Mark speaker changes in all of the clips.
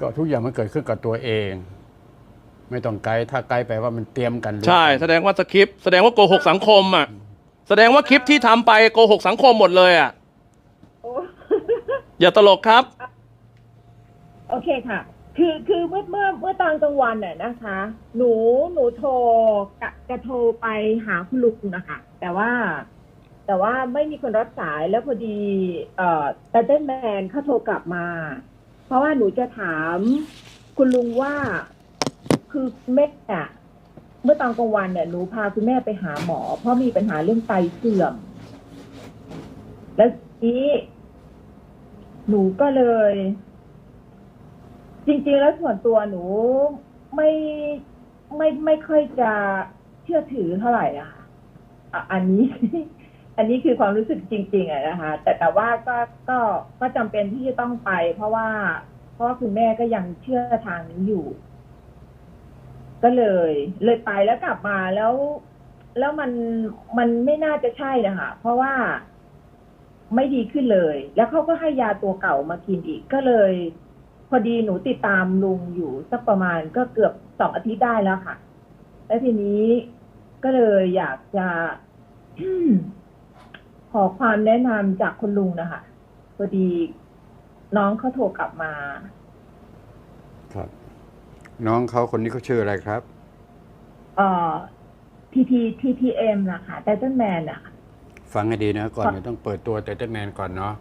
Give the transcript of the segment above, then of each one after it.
Speaker 1: ก็ทุกอย่างมันเกิดขึ้นกับตัวเอง ไม่ต้องไกด์ถ้าไกด์แปลว่ามันเตรียมกันรู้
Speaker 2: ใช่ แสดงว่าสคริปต์แสดงว่าโกหกสังคมอะ แสดงว่าคลิปที่ทำไปโกหกสังคมหมดเลยอะ
Speaker 3: โอ้
Speaker 2: อย่าตลกครับ
Speaker 3: โอเคค่ะ คือคือเมื่อเมื่อเมื่อตอนกลางวันน่ะนะคะ หนูหนูโทรกะจะโทรไปหาคุณลุงนะคะ แต่ว่า แต่ว่าไม่มีคนรับสายแล้วพอดี เอ่อแต่เต้นแมนเขาโทรกลับมา เพราะว่าหนูจะถามคุณลุงว่าคือแม่อะเมื่อตอนกลางวันเนี่ยหนูพาคุณแม่ไปหาหมอ เพราะมีปัญหาเรื่องไตเสื่อม แล้วทีนี้หนูก็เลย จริง ๆ แล้วส่วนตัวหนูไม่ไม่ไม่ค่อยจะเชื่อถือเท่าไหร่อะค่ะอะอันนี้ อันนี้คือความรู้สึกจริงๆอะนะคะ แต่แต่ว่าก็ก็ก็จำเป็นที่จะต้องไป เพราะว่า เพราะว่าคุณแม่ก็ยังเชื่อทางนี้อยู่ ก็เลย เลยไปแล้วกลับมาแล้ว แล้วมันมันไม่น่าจะใช่นะคะเพราะว่าไม่ดีขึ้นเลย แล้วเขาก็ให้ยาตัวเก่ามากินอีก ก็เลย พอดีหนูติดตามลุงอยู่สักประมาณก็เกือบสองอาทิตย์ได้แล้วค่ะ แล้วทีนี้ก็เลยอยากจะ ขอความแนะนำจากคุณลุงนะคะพอดีน้องเขาโทรกลับมา
Speaker 1: ครับ น้องเขาคนนี้เขาชื่ออะไรครับ
Speaker 3: เอ่อ TT TTM นะคะไ t เ t นแมนนะคะ
Speaker 1: ฟังให้ดีนะ ก่อน
Speaker 3: ครับ
Speaker 1: จะต้องเปิดตัวเตเตอร์แมนก่อนเนาะ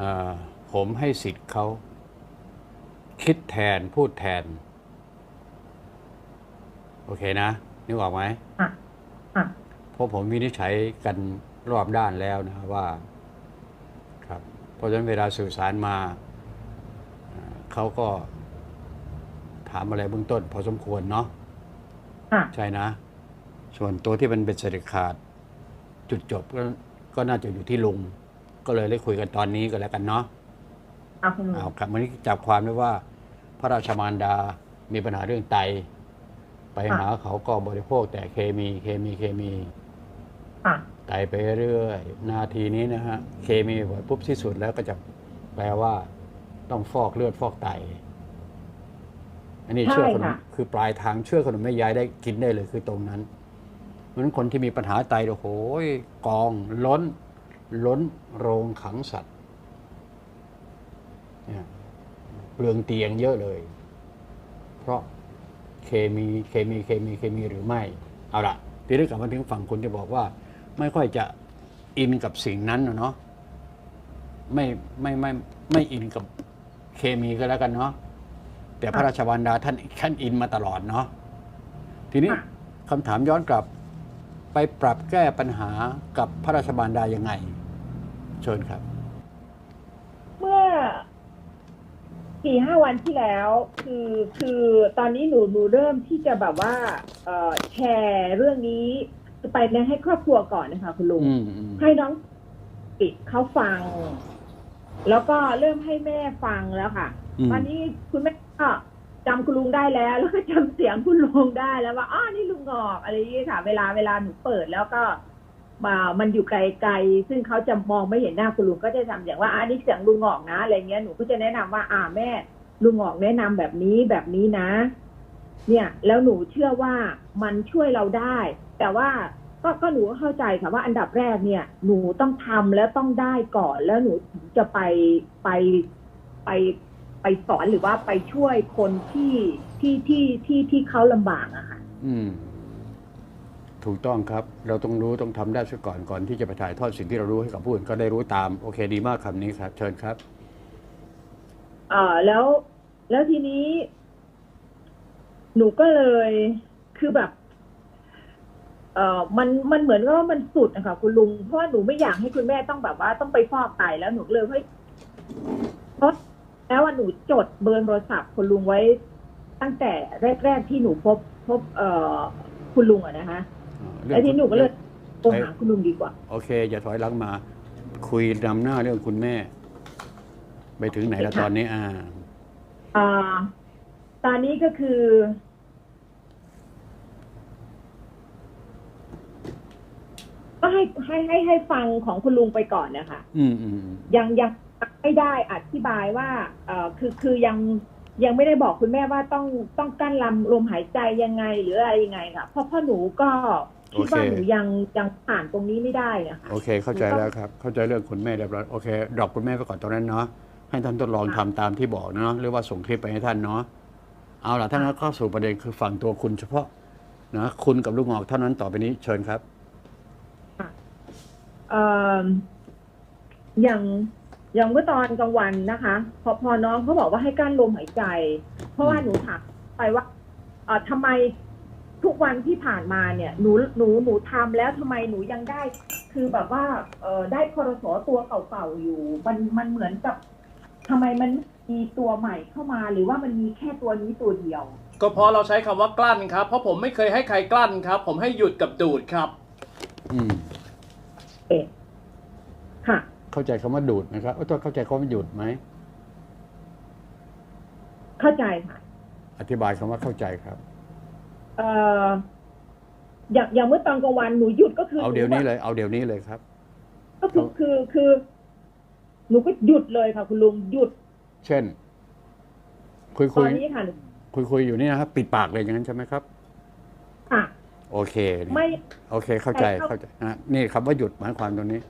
Speaker 1: อ่าผมให้สิทธิ์เขา คิดแทนพูดแทน โอเคนะนึกออกไหม
Speaker 3: อะอะ
Speaker 1: เพราะผมวินิจฉัยกัน รอบด้านแล้วนะว่าครับเพราะฉะนั้นเวลาสื่อสารมาอ่าเขาก็ถามอะไรเบื้องต้น พอสมควรเนาะ
Speaker 3: อะ
Speaker 1: ใช่นะ ส่วนตัวที่มันเป็นเสด็จขาด จุดจบก็ก็น่าจะอยู่ที่ลุง ก็เลยได้คุยกันตอนนี้ก็แล้วกันเนาะ
Speaker 3: เอาคุณลุง
Speaker 1: เอาครับวันนี้จับความได้ว่า พระราชมารดามีปัญหาเรื่องไต ไปหาเขาก็บริโภคแต่เคมีเคมีเคมี
Speaker 3: อะ
Speaker 1: ไตไปเรื่อยนาทีนี้นะฮะเคมีบ่อยปุ๊บที่สุดแล้วก็จะแปลว่า ต้องฟอกเลือดฟอกไต อันนี้เชื่อขนมคือปลายทางเชื่อขนมแม่ยายได้กินได้เลยคือตรงนั้นเพราะฉะนั้นคนที่มีปัญหาไตโอ้โหกองล้น ล้นโรงขังสัตว์เนี่ยเปลืองเตียงเยอะเลย เพราะเคมีเคมีเคมีเคมีหรือไม่ เอาละทีนี้กลับมาถึงฝั่งคุณที่บอกว่า ไม่ค่อยจะอินกับสิ่งนั้นน่ะเนาะไม่ไม่ไม่ไม่อินกับเคมีก็แล้วกันเนาะแต่พระราชวันดาท่านท่านอินมาตลอดเนาะทีนี้
Speaker 3: ค่ะ
Speaker 1: คำถามย้อนกลับไปปรับแก้ปัญหากับพระราชบานดายังไง เชิญครับ
Speaker 3: เมื่อสี่ห้าวันที่แล้ว คือคือตอนนี้หนูหนูเริ่มที่จะแบบว่าเอ่อแชร์เรื่องนี้ ไปในให้ครอบครัวก่อนนะคะ คุณลุง
Speaker 1: อืมอืม
Speaker 3: ให้น้องปิดเขาฟัง แล้วก็เริ่มให้แม่ฟังแล้วค่ะ
Speaker 1: อืม
Speaker 3: ตอนนี้คุณแม่ก็จำคุณลุงได้แล้ว แล้วก็จำเสียงคุณลุงได้แล้วว่าอ้อนี่ลุงงอกอะไรอย่างนี้ค่ะ เวลาเวลาหนูเปิดแล้วก็มามันอยู่ไกลๆ ซึ่งเขาจะมองไม่เห็นหน้าคุณลุงก็จะจำอย่างว่าอ่านี่เสียงลุงงอกนะอะไรเงี้ย หนูก็จะแนะนำว่า อ่าแม่ ลุงงอกแนะนำแบบนี้แบบนี้นะ เนี่ย แล้วหนูเชื่อว่ามันช่วยเราได้ แต่ว่าก็ก็หนูก็เข้าใจค่ะว่าอันดับแรกเนี่ย หนูต้องทำแล้วต้องได้ก่อนแล้วหนูถึงจะไปไปไปไปสอนหรือว่าไปช่วยคนที่ที่ที่ที่ที่เขาลำบากอะค่ะ
Speaker 1: อืม ถูกต้องครับ เราต้องรู้ต้องทำได้ซะก่อนก่อนที่จะไปถ่ายทอดสิ่งที่เรารู้ให้กับผู้อื่นก็ได้รู้ตาม โอเค ดีมากคำนี้ครับ เชิญครับ
Speaker 3: เอ่อแล้วแล้วทีนี้ หนูก็เลยคือแบบ เอ่อมันมันเหมือนกับว่ามันสุดนะคะคุณลุงเพราะว่าหนูไม่อยากให้คุณแม่ต้องแบบว่าต้องไปฟอกไตแล้วหนูก็เลยเฮ้ยเพราะแล้วว่าหนูจดเบอร์โทรศัพท์คุณลุงไว้ ตั้งแต่แรก ๆ ที่หนูพบพบเอ่อคุณลุงอะนะคะ
Speaker 1: เรื่อง
Speaker 3: แล้วทีนี้หนูก็เลยโทรหาคุณลุงดีกว่า
Speaker 1: โอเค อย่าถอยหลังมา คุยนำหน้าเรื่องคุณแม่ ไปถึงไหนแล้วตอนนี้อ่า
Speaker 3: อ่าตอนนี้ก็คือ ให้ให้ให้ให้ฟังของคุณลุงไปก่อนนะคะ
Speaker 1: อืมอืมอืม
Speaker 3: ยังยังไม่ได้อธิบายว่า เอ่อคือคือยังยังไม่ได้บอกคุณแม่ว่าต้องต้องกั้นลำลมหายใจยังไงหรืออะไรยังไงค่ะเพราะพ่อหนูก็คิดว่า
Speaker 1: โอเค
Speaker 3: หนูยังยังผ่านตรงนี้ไม่ได้นะคะ
Speaker 1: โอเค เข้าใจแล้วครับ เข้าใจเรื่องคุณแม่เรียบร้อยโอเคดรอปคุณแม่ไปก่อนตรงนั้นเนาะให้ท่านทดลองทำตามที่บอกเนาะหรือว่าส่งคลิปไปให้ท่านเนาะเอาล่ะท่านนั้นก็สู่ประเด็นคือฝั่งตัวคุณเฉพาะนะคุณกับลูกหงอกเท่านั้นต่อไปนี้เชิญครับ
Speaker 3: เอ่ออย่างอย่างเมื่อตอนกลางวันนะคะ พอพอน้องเขาบอกว่าให้กั้นลมหายใจ เพราะว่าหนูถามไปว่า เอ่อทำไมทุกวันที่ผ่านมาเนี่ย หนูหนูหนูทำแล้วทำไมหนูยังได้ คือแบบว่า เอ่อได้คอรสอตัวเก่าๆอยู่ มันมันเหมือนกับทำไมมันมีตัวใหม่เข้ามา หรือว่ามันมีแค่ตัวนี้ตัวเดียว
Speaker 2: ก็เพราะเราใช้คำว่ากลั้นครับ เพราะผมไม่เคยให้ใครกลั้นครับ ผมให้หยุดกับดูดครับ
Speaker 1: อืม
Speaker 3: เอ๊ะค่ะ
Speaker 1: เข้าใจคำว่าดูดนะครับเอ้ยต้องเข้าใจคำว่าหยุดไหม
Speaker 3: เข้าใจค่ะ
Speaker 1: อธิบายคำว่าเข้าใจครับ
Speaker 3: เอ่ออย่างอย่างเมื่อตอนกลางวันหนูหยุดก็คือ
Speaker 1: เอาเดี๋ยวนี้เลย เอาเดี๋ยวนี้เลยครับ
Speaker 3: ก็คือคือคือหนูก็หยุดเลยค่ะคุณลุงหยุด
Speaker 1: เช่น คุย
Speaker 3: ต
Speaker 1: คุ
Speaker 3: อยนนี้ค่ะหนู
Speaker 1: คุยคุยอยู่นี่นะครับปิดปากเลยอย่างนั้นใช่ไหมครับ
Speaker 3: ค่ะ
Speaker 1: โอเคนี่
Speaker 3: ไม่
Speaker 1: โอเค เข้าใจ
Speaker 3: ใช่ครับ
Speaker 1: เข้าใจนะนี่คำว่าหยุดหมายความตรงนี้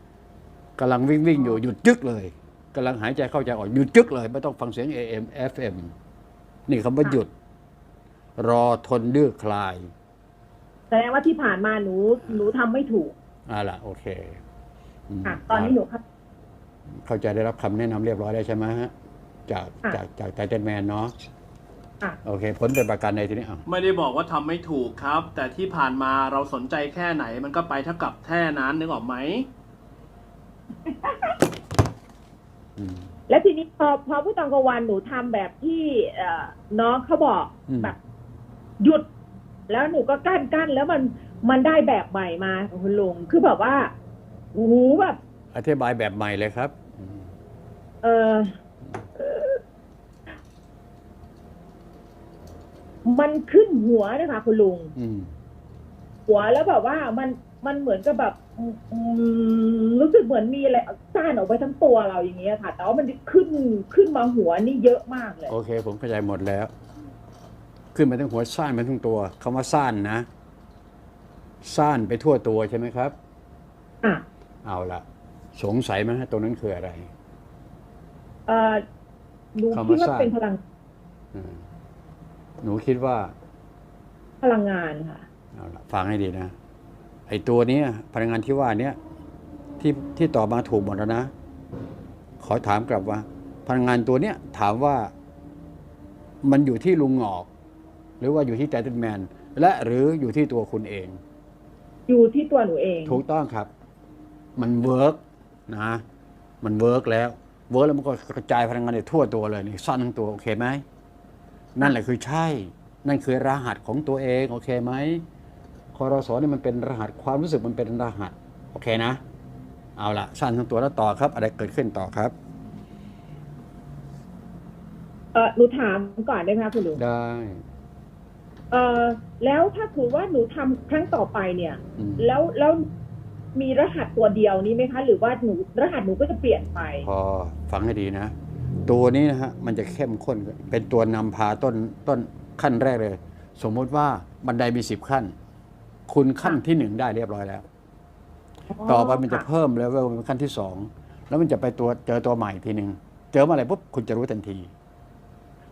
Speaker 1: กำลังวิ่งวิ่งอยู่หยุดจึกเลยกำลังหายใจเข้าใจออกหยุดจึกเลย ไม่ต้องฟังเสียง AM FM นี่คำว่าหยุด รอทนดื้อคลาย
Speaker 3: แสดงว่าที่ผ่านมาหนูหนูทำไม่ถูก
Speaker 1: อ่าล่ะโอเคม
Speaker 3: ค่ะ ตอนนี้หนูครับ
Speaker 1: เข้าใจได้รับคำแนะนำเรียบร้อยแล้วใช่ไหมฮะจาก
Speaker 3: ค่ะ
Speaker 1: จากจากไทเทนแมนเนาะ
Speaker 3: ค่ะ
Speaker 1: โอเค ผลเป็นประกันในทีนี้อะ
Speaker 2: ไม่ได้บอกว่าทำไม่ถูกครับ แต่ที่ผ่านมาเราสนใจแค่ไหนมันก็ไปเท่ากับแค่นั้นนึกออกไหม
Speaker 1: อืม
Speaker 3: แล้วทีนี้พอพอเมื่อตอนกลางวันหนูทำแบบที่เอ่อน้องเขาบอก
Speaker 1: อืม
Speaker 3: แบบ หยุด แล้วหนูก็กั้นกั้นแล้วมันมันได้แบบใหม่มาของคุณลุงคือแบบว่าโอ้โหแบบ
Speaker 1: อธิบายแบบใหม่เลยครับอืม
Speaker 3: เออเอ่ มันขึ้นหัวนะคะคุณลุง
Speaker 1: อืม
Speaker 3: หัวแล้วแบบว่ามันมันเหมือนกับแบบอืมอืมรู้สึกเหมือนมีอะไรซ่านออกไปทั้งตัวเราอย่างเงี้ยค่ะ แต่ว่ามันขึ้นขึ้นมาหัวนี่เยอะมากเลย
Speaker 1: โอเค ผมเข้าใจหมดแล้ว ขึ้นไปทั้งหัวซ่านไปทั้งตัวคำว่าซ่านนะซ่านไปทั่วตัวใช่ไหมครับ
Speaker 3: อะ
Speaker 1: เอาละสงสัยไหมฮะตรงนั้นคืออะไร
Speaker 3: เออหนู
Speaker 1: คำว่า
Speaker 3: คิดว่า
Speaker 1: ซ่าน
Speaker 3: เป็นพลัง
Speaker 1: อืม หนูคิดว่า
Speaker 3: พลังงานค่ะ
Speaker 1: เอาละฟังให้ดีนะ ไอ้ตัวเนี้ยพลังงานที่ว่าเนี้ยที่ที่ตอบมาถูกหมดแล้วนะ ขอถามกลับว่า พลังงานตัวเนี้ยถามว่า มันอยู่ที่ลุงหงอก หรือว่าอยู่ที่แตนแมน และหรืออยู่ที่ตัวคุณเอง
Speaker 3: อยู่ที่ตัวหนูเอง
Speaker 1: ถูกต้องครับ มันเวิร์กนะ มันเวิร์กแล้ว เวิร์กแล้วมันก็กระจายพลังงานในทั่วตัวเลยนี่สั้นทั้งตัวโอเคไหม นั่นแหละคือใช่ นั่นคือรหัสของตัวเองโอเคไหมคอรสนี่มันเป็นรหัสความรู้สึกมันเป็นรหัสโอเคนะ เอาละสั้นทั้งตัวแล้วต่อครับ อะไรเกิดขึ้นต่อครับ
Speaker 3: เออหนูถามก่อนได้ไหมคะคุณลุง
Speaker 1: ได้
Speaker 3: เออแล้วถ้าถือว่าหนูทำครั้งต่อไปเนี่ย
Speaker 1: อืม
Speaker 3: แล้วแล้วมีรหัสตัวเดียวนี้ไหมคะ หรือว่าหนูรหัสหนูก็จะเปลี่ยนไป
Speaker 1: พอฟังให้ดีนะ ตัวนี้นะฮะมันจะเข้มข้นเป็นตัวนำพาต้นต้นขั้นแรกเลย สมมุติว่าบันไดมีสิบขั้น คุณขั้นที่หนึ่งได้เรียบร้อยแล้ว ต่อไปมันจะ
Speaker 3: ค่
Speaker 1: เพิ่มเลเวลเป็นขั้นที่สองแล้วมันจะไปตัวเจอตัวใหม่ทีหนึ่งเจอเมื่อไหร่ปุ๊บคุณจะรู้ทันที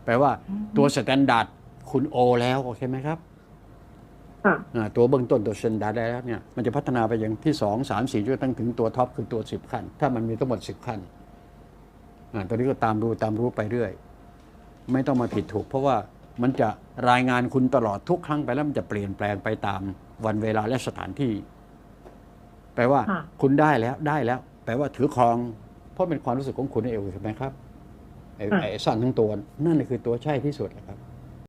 Speaker 1: แปลว่าตัวสแตนดาร์ดคุณโอแล้วโอเคไหมครับ
Speaker 3: ค่ะ
Speaker 1: อ่าตัวเบื้องต้นตัวสแตนดาร์ดได้แล้วเนี่ยมันจะพัฒนาไปอย่างที่สองสามสี่จนกระทั่งถึงตัวท็อปคือตัวสิบขั้น ถ้ามันมีทั้งหมดสิบขั้นอ่า ตัวนี้ก็ตามรู้ตามรู้ไปเรื่อย ไม่ต้องมาผิดถูก เพราะว่ามันจะรายงานคุณตลอดทุกครั้งไปแล้วมันจะเปลี่ยนแปลงไปตามวันเวลาและสถานที่ แปลว่า
Speaker 3: ค่ะ
Speaker 1: คุณได้แล้วได้แล้ว แปลว่าถือครอง เพราะเป็นความรู้สึกของคุณเองใช่ไหมครับไอ้
Speaker 3: ค่ะ
Speaker 1: ไอ้สั่นทั้งตัวนั่นแหละคือตัวใช่ที่สุดนะครับ